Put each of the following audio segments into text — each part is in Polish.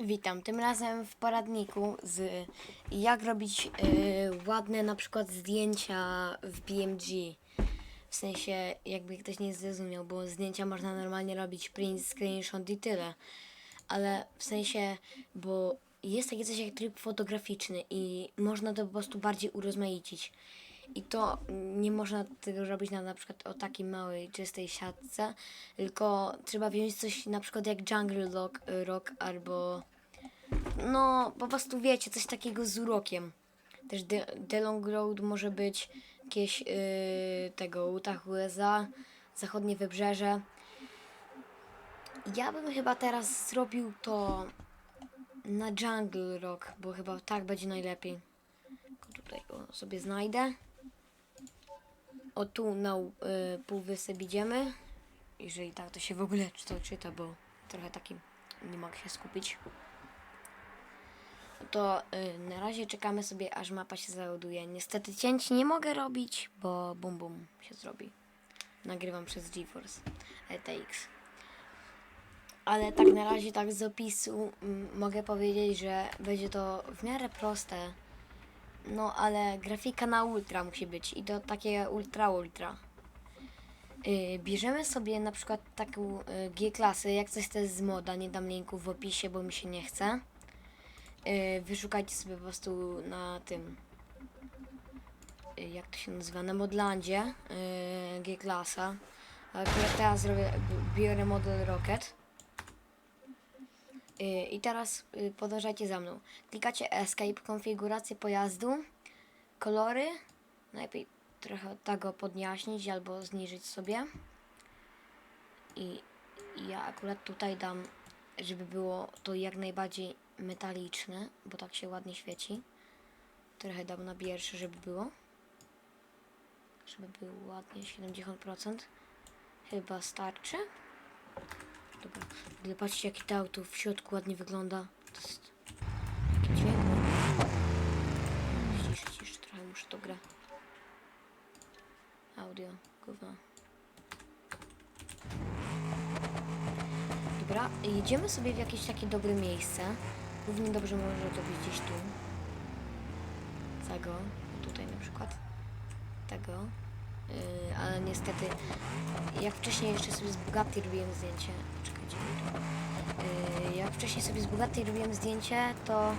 Witam, tym razem w poradniku z jak robić y, ładne na przykład zdjęcia w BMG. W sensie, jakby ktoś nie zrozumiał, bo zdjęcia można normalnie robić print, screenshot i tyle. Ale w sensie, bo jest takie coś jak tryb fotograficzny i można to po prostu bardziej urozmaicić. I to nie można tego robić na, na przykład o takiej małej, czystej siatce, tylko trzeba wziąć coś na przykład jak Jungle Rock, rock albo no po prostu wiecie, coś takiego z urokiem. Też The, The Long Road może być jakieś yy, tego Utah USA, zachodnie wybrzeże. Ja bym chyba teraz zrobił to na Jungle Rock, bo chyba tak będzie najlepiej. Tylko Tutaj go sobie znajdę. O tu na y, półwysep idziemy. Jeżeli tak, to się w ogóle czy to czyta, bo trochę taki nie mogę się skupić. To y, na razie czekamy sobie, aż mapa się załaduje. Niestety cięć nie mogę robić, bo bum bum się zrobi. Nagrywam przez GeForce RTX. Ale tak na razie, tak z opisu mm, mogę powiedzieć, że będzie to w miarę proste. No ale grafika na ultra musi być i to takie ultra ultra. Yy, bierzemy sobie na przykład taką y, G-klasę, jak coś to jest z moda, nie dam linku w opisie, bo mi się nie chce. Yy, wyszukajcie sobie po prostu na tym, yy, jak to się nazywa, na Modlandzie yy, G-klasa. Ale teraz zrobię, b- biorę model Rocket. Yy, I teraz yy, podążajcie za mną. Klikacie Escape, konfigurację pojazdu, kolory. Najlepiej trochę tego podjaśnić albo zniżyć sobie. I ja akurat tutaj dam, żeby było to jak najbardziej metaliczne, bo tak się ładnie świeci. Trochę dam na pierwsze, żeby było. Żeby było ładnie 70%. Chyba starczy. Ogóle patrzcie jaki to auto w środku ładnie wygląda. To jest... Jaki dźwięk ma. Ciszyć jeszcze trochę, muszę to grę. Audio, gówno. Dobra, jedziemy sobie w jakieś takie dobre miejsce. Równie dobrze może to być gdzieś tu. Tego, tutaj na przykład. Tego. Yy, ale niestety, jak wcześniej jeszcze sobie z Bugatti robiłem zdjęcie. Czekajcie. Yy, jak wcześniej sobie z Bugatti robiłem zdjęcie, to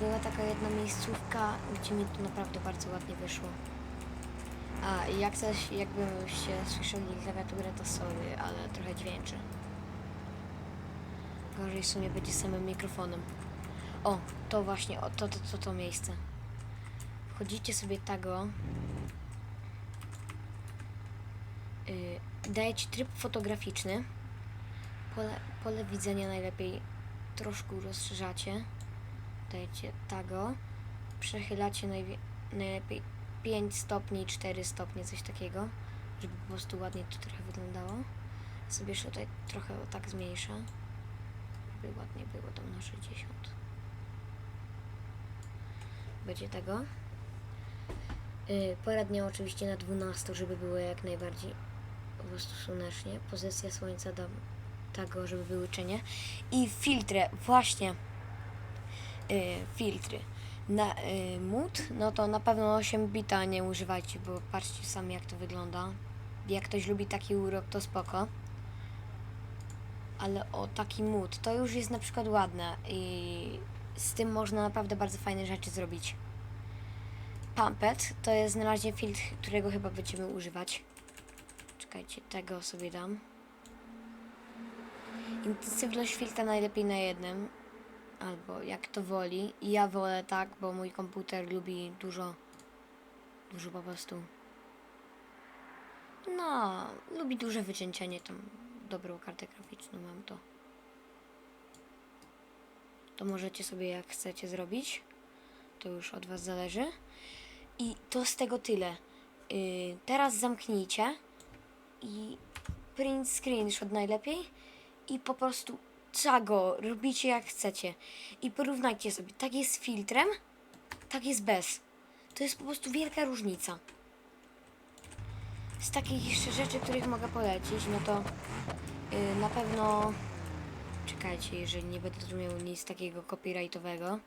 była taka jedna miejscówka, gdzie mi to naprawdę bardzo ładnie wyszło. A, jak coś, jakbyście słyszeli klawiaturę, to sorry, ale trochę dźwięczy. Gorzej w sumie będzie samym mikrofonem. O, to właśnie, o, to, to, to, to miejsce. Wchodzicie sobie tego. Yy, dajecie tryb fotograficzny. Pole, pole widzenia najlepiej troszkę rozszerzacie. Dajecie tego. Przechylacie najlepiej 5 stopni, 4 stopnie, coś takiego. Żeby po prostu ładnie to trochę wyglądało. Sobie jeszcze tutaj trochę tak zmniejszę żeby ładnie było tam na 60. Będzie tego. Yy, pora dnia oczywiście na 12, żeby było jak najbardziej po prostu słonecznie. Pozycja słońca dam tego, żeby były. I filtry, właśnie. Yy, filtry. Na yy, mód, no to na pewno 8 bita nie używajcie, bo patrzcie sami jak to wygląda. Jak ktoś lubi taki urok, to spoko ale o taki mód, to już jest na przykład ładne i z tym można naprawdę bardzo fajne rzeczy zrobić. Pumpet to jest na razie filtr, którego chyba będziemy używać. Czekajcie, tego sobie dam. Intensywność filtra najlepiej na jednym, albo jak to woli. I ja wolę tak, bo mój komputer lubi dużo, dużo po prostu. No, lubi duże wycieńczenie tam dobrą kartę graficzną mam to. To możecie sobie jak chcecie zrobić. To już od Was zależy. I to z tego tyle. Yy, teraz zamknijcie i print screenshot najlepiej i po prostu go robicie jak chcecie. I porównajcie sobie. Tak jest z filtrem, tak jest bez. To jest po prostu wielka różnica. Z takich jeszcze rzeczy, których mogę polecić, no to yy, na pewno czekajcie, jeżeli nie będę tu miał nic takiego copyrightowego,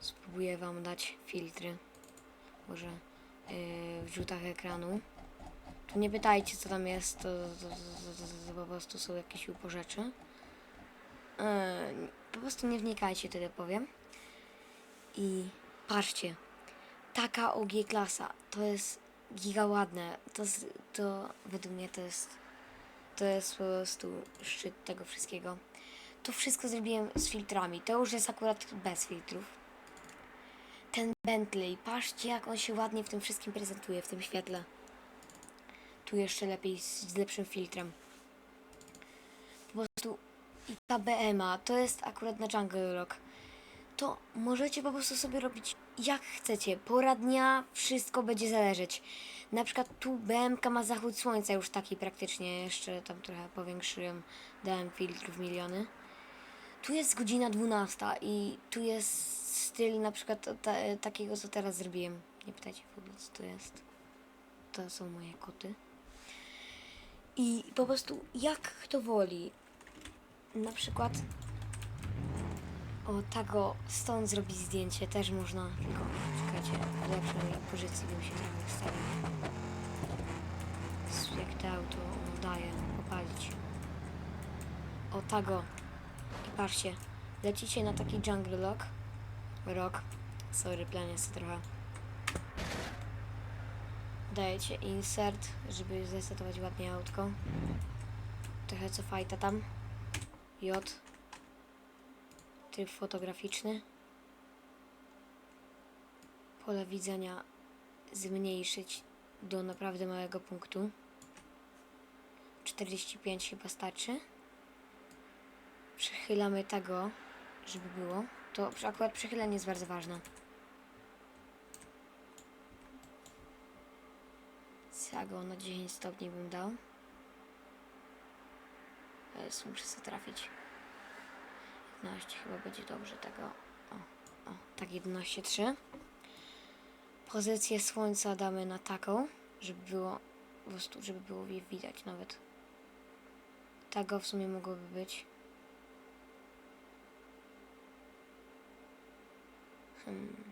spróbuję wam dać filtry. Może yy, w rzutach ekranu. Tu nie pytajcie co tam jest, to, to, to, to, to, to po prostu są jakieś uporzeczy. Yy, po prostu nie wnikajcie, tyle powiem. I patrzcie, taka OG klasa, to jest giga ładne. To, to według mnie to jest to jest po prostu szczyt tego wszystkiego. To wszystko zrobiłem z filtrami. To już jest akurat bez filtrów. Ten Bentley, patrzcie jak on się ładnie w tym wszystkim prezentuje, w tym świetle. Tu jeszcze lepiej z, z lepszym filtrem. Po prostu i ta BMA, to jest akurat na Jungle Rock. To możecie po prostu sobie robić jak chcecie. Pora dnia, wszystko będzie zależeć. Na przykład tu BMK ma zachód słońca już taki praktycznie, jeszcze tam trochę powiększyłem, dałem filtrów miliony. Tu jest godzina 12 i tu jest styl na przykład ta, takiego, co teraz zrobiłem. Nie pytajcie w ogóle, co to jest. To są moje koty. I po prostu jak kto woli. Na przykład o tego stąd zrobić zdjęcie też można, tylko czekajcie, w lepszej pozycji bym się trochę ustawił. S- Jak to auto daje popalić. O tego. I patrzcie, lecicie na taki jungle lock. Rock. Sorry, planie sobie trochę. Dajecie insert, żeby zresetować ładnie autko. Trochę co fajta tam. J tryb fotograficzny. Pole widzenia zmniejszyć do naprawdę małego punktu. 45 chyba starczy. Przechylamy tego, żeby było. To akurat przechylenie jest bardzo ważne. Cago na 10 stopni bym dał. Teraz muszę sobie trafić. 11 chyba będzie dobrze tego. O, o, tak 11,3. Pozycję słońca damy na taką, żeby było po prostu, żeby było je widać nawet. Tego w sumie mogłoby być. Hmm.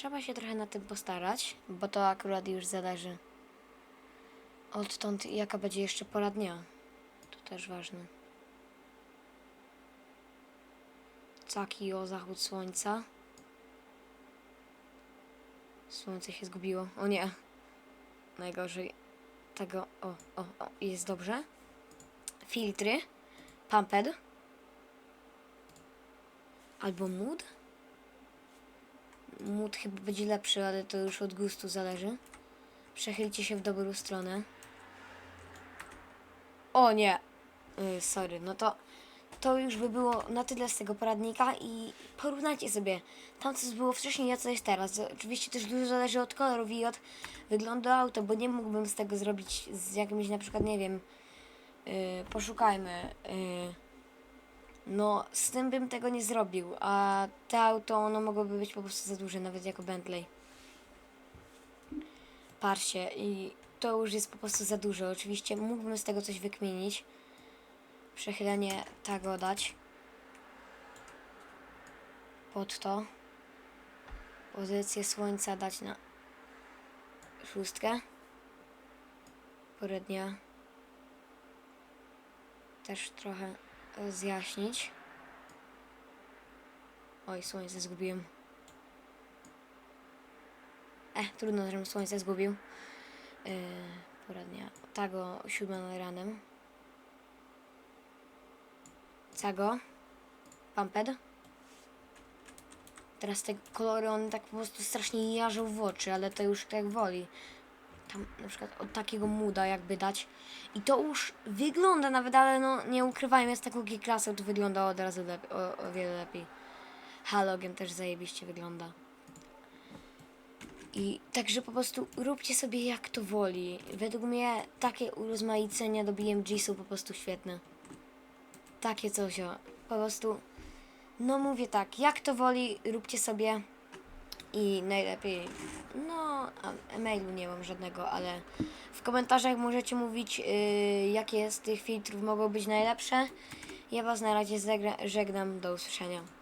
Trzeba się trochę na tym postarać, bo to akurat już zależy odtąd jaka będzie jeszcze pora dnia. To też ważne. Caki o zachód słońca. Słońce się zgubiło. O nie. Najgorzej. Tego. O, o, o. Jest dobrze. Filtry. Pumped. Albo mood. Mood chyba będzie lepszy, ale to już od gustu zależy. Przechylcie się w dobrą stronę. O nie. Y, sorry, no to to już by było na tyle z tego poradnika i porównajcie sobie tam co było wcześniej, a co jest teraz. Oczywiście też dużo zależy od kolorów i od wyglądu auta, bo nie mógłbym z tego zrobić z jakimś na przykład, nie wiem, yy, poszukajmy, yy, no z tym bym tego nie zrobił, a te auto ono mogłoby być po prostu za duże, nawet jako Bentley. Patrzcie i to już jest po prostu za dużo. Oczywiście mógłbym z tego coś wykminić. Przechylenie tego dać pod to. Pozycję słońca dać na szóstkę. Porę dnia też trochę zjaśnić oj słońce zgubiłem e trudno żebym słońce zgubił yy, pora dnia tego siódma nad ranem Cago. Pumped. Teraz te kolory, one tak po prostu strasznie jarzą w oczy, ale to już tak woli. Tam na przykład od takiego muda jakby dać. I to już wygląda nawet, ale no nie ukrywajmy, jest taką G-klasą, to wygląda od razu lepiej, o, o wiele lepiej. Halogen też zajebiście wygląda. I także po prostu róbcie sobie jak to woli. Według mnie takie urozmaicenia do BMG są po prostu świetne takie coś, o. po prostu, no mówię tak, jak to woli, róbcie sobie i najlepiej, no a e-mailu nie mam żadnego, ale w komentarzach możecie mówić, yy, jakie z tych filtrów mogą być najlepsze. Ja Was na razie żegnam, do usłyszenia.